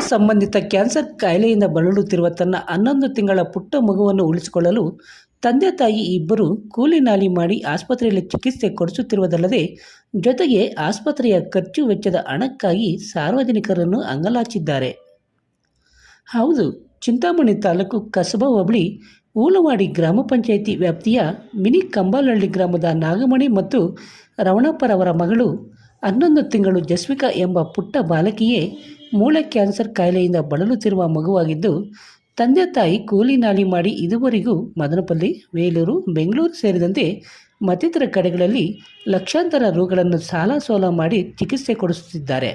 ಸಂಬಂಧಿತ ಕ್ಯಾನ್ಸರ್ ಕಾಯಿಲೆಯಿಂದ ಬಳಲುತ್ತಿರುವ ತನ್ನ ಹನ್ನೊಂದು ತಿಂಗಳ ಪುಟ್ಟ ಮಗುವನ್ನು ಉಳಿಸಿಕೊಳ್ಳಲು ತಂದೆ ತಾಯಿ ಇಬ್ಬರು ಕೂಲಿ ನಾಲಿ ಮಾಡಿ ಆಸ್ಪತ್ರೆಯಲ್ಲಿ ಚಿಕಿತ್ಸೆ ಕೊಡಿಸುತ್ತಿರುವುದಲ್ಲದೆ, ಜೊತೆಗೆ ಆಸ್ಪತ್ರೆಯ ಖರ್ಚು ವೆಚ್ಚದ ಹಣಕ್ಕಾಗಿ ಸಾರ್ವಜನಿಕರನ್ನು ಅಂಗಲಾಚಿದ್ದಾರೆ. ಹೌದು, ಚಿಂತಾಮಣಿ ತಾಲೂಕು ಕಸಬಾ ಹೋಬಳಿ, ಊಲವಾಡಿ ಗ್ರಾಮ ಪಂಚಾಯಿತಿ ವ್ಯಾಪ್ತಿಯ ಮಿನಿ ಕಂಬಾಲಹಳ್ಳಿ ಗ್ರಾಮದ ನಾಗಮಣಿ ಮತ್ತು ರವಣಪ್ಪರವರ ಮಗಳು ಹನ್ನೊಂದು ತಿಂಗಳು ಜಸ್ವಿಕಾ ಎಂಬ ಪುಟ್ಟ ಬಾಲಕಿಯೇ ಮೂಳೆ ಕ್ಯಾನ್ಸರ್ ಕಾಯಿಲೆಯಿಂದ ಬಳಲುತ್ತಿರುವ ಮಗುವಾಗಿದ್ದು, ತಂದೆ ತಾಯಿ ಕೂಲಿ ನಾಲಿ ಮಾಡಿ ಇದುವರೆಗೂ ಮದನಪಲ್ಲಿ, ವೇಲೂರು, ಬೆಂಗಳೂರು ಸೇರಿದಂತೆ ಮತ್ತಿತರ ಕಡೆಗಳಲ್ಲಿ ಲಕ್ಷಾಂತರ ರೋಗಗಳನ್ನು ಸಾಲ ಸೋಲ ಮಾಡಿ ಚಿಕಿತ್ಸೆ ಕೊಡಿಸುತ್ತಿದ್ದಾರೆ.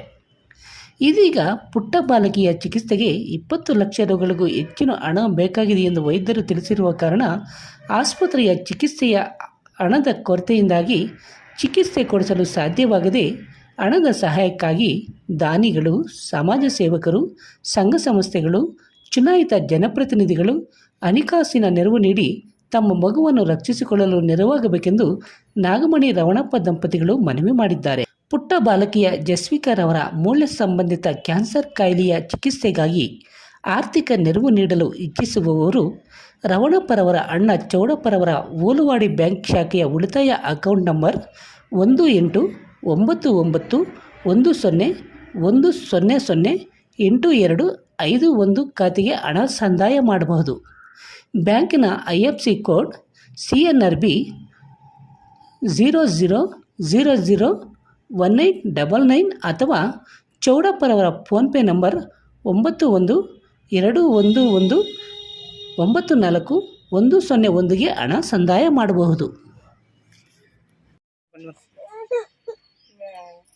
ಇದೀಗ ಪುಟ್ಟ ಬಾಲಕಿಯ ಚಿಕಿತ್ಸೆಗೆ ಇಪ್ಪತ್ತು ಲಕ್ಷ ರೋಗಗಳಿಗೂ ಹೆಚ್ಚಿನ ಹಣ ಬೇಕಾಗಿದೆ ಎಂದು ವೈದ್ಯರು ತಿಳಿಸಿರುವ ಕಾರಣ, ಆಸ್ಪತ್ರೆಯ ಚಿಕಿತ್ಸೆಯ ಹಣದ ಕೊರತೆಯಿಂದಾಗಿ ಚಿಕಿತ್ಸೆ ಕೊಡಿಸಲು ಸಾಧ್ಯವಾಗದೆ ಹಣದ ಸಹಾಯಕ್ಕಾಗಿ ದಾನಿಗಳು, ಸಮಾಜ ಸೇವಕರು, ಸಂಘ ಸಂಸ್ಥೆಗಳು, ಚುನಾಯಿತ ಜನಪ್ರತಿನಿಧಿಗಳು ಹಣಕಾಸಿನ ನೆರವು ನೀಡಿ ತಮ್ಮ ಮಗುವನ್ನು ರಕ್ಷಿಸಿಕೊಳ್ಳಲು ನೆರವಾಗಬೇಕೆಂದು ನಾಗಮಣಿ ರವಣಪ್ಪ ದಂಪತಿಗಳು ಮನವಿ ಮಾಡಿದ್ದಾರೆ. ಪುಟ್ಟ ಬಾಲಕಿಯ ಜಸ್ವಿಕಾರವರ ಮೂಳೆ ಸಂಬಂಧಿತ ಕ್ಯಾನ್ಸರ್ ಕಾಯಿಲೆಯ ಚಿಕಿತ್ಸೆಗಾಗಿ ಆರ್ಥಿಕ ನೆರವು ನೀಡಲು ಇಚ್ಛಿಸುವವರು ರವಣಪ್ಪರವರ ಅಣ್ಣ ಚೌಡಪ್ಪರವರ ಓಲುವಾಡಿ ಬ್ಯಾಂಕ್ ಶಾಖೆಯ ಉಳಿತಾಯ ಅಕೌಂಟ್ ನಂಬರ್ ಒಂದು ಎಂಟು ಒಂಬತ್ತು ಒಂಬತ್ತು ಒಂದು ಸೊನ್ನೆ ಒಂದು ಸೊನ್ನೆ ಸೊನ್ನೆ ಎಂಟು ಎರಡು ಐದು ಒಂದು ಖಾತೆಗೆ ಹಣ ಸಂದಾಯ ಮಾಡಬಹುದು. ಬ್ಯಾಂಕಿನ I F C code C N R B zero zero zero zero one eight double nine ಅಥವಾ ಚೌಡಪ್ಪರವರ ಫೋನ್ಪೇ ನಂಬರ್ ಒಂಬತ್ತು ಒಂದು ಎರಡು ಒಂದು ಒಂದು ಒಂಬತ್ತು ನಾಲ್ಕು ಒಂದು ಸೊನ್ನೆ ಒಂದಿಗೆ ಹಣ ಸಂದಾಯ ಮಾಡಬಹುದು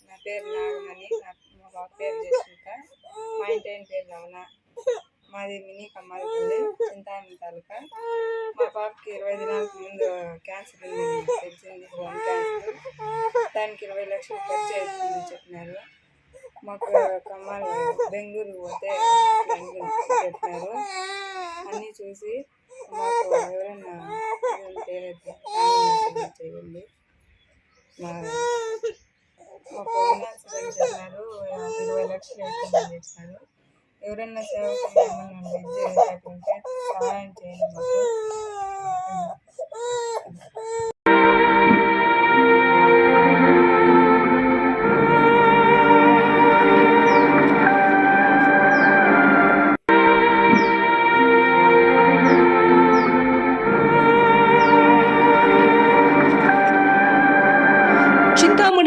నా పేరు నాగమణి నా మా బాబు పేరు జస్మిత మా ఇంటి ఆయన పేరు రమణ మాది మినీ కమ్మాలపల్లి చింతామణి తాలూకా మా పాపకి ఇరవై దినాలకు ముందు క్యాన్సర్ ఉంది తెలిసింది బోన్ క్యాన్సర్ దానికి ఇరవై లక్షలు ఖర్చు అవుతుందని చెప్పినారు మాకు కమ్మాలు బెంగళూరు పోతే బెంగళూరు చెప్పినారు అన్నీ చూసి మాకు ఎవరైనా చేయండి మా మా ఫైనాన్స్ చెప్పినారు ఇరవై లక్షలు అవుతుందని చెప్పినారు ఎవరైనా సేవకులు ఏమన్నా ఇది చేసేటట్టుంటే సహాయం చేయండి మాకు.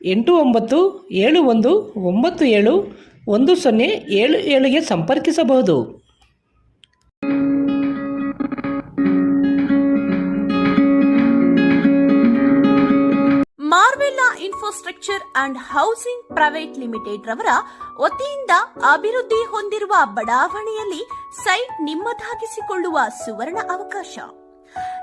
ಎಂಟು ಒಂಬತ್ತು, ಏಳು ಒಂದು, ಒಂಬತ್ತು ಏಳು, ಒಂದು ಸೊನ್ನೆ ಏಳು ಏಳಿಗೆ ಸಂಪರ್ಕಿಸಬಹುದು. Marvella infrastructure and housing private limited ರವರ ವತಿಯಿಂದ ಅಭಿವೃದ್ಧಿ ಹೊಂದಿರುವ ಬಡಾವಣೆಯಲ್ಲಿ ಸೈಟ್ ನಿಮ್ಮದಾಗಿಸಿಕೊಳ್ಳುವ ಸುವರ್ಣ ಅವಕಾಶ.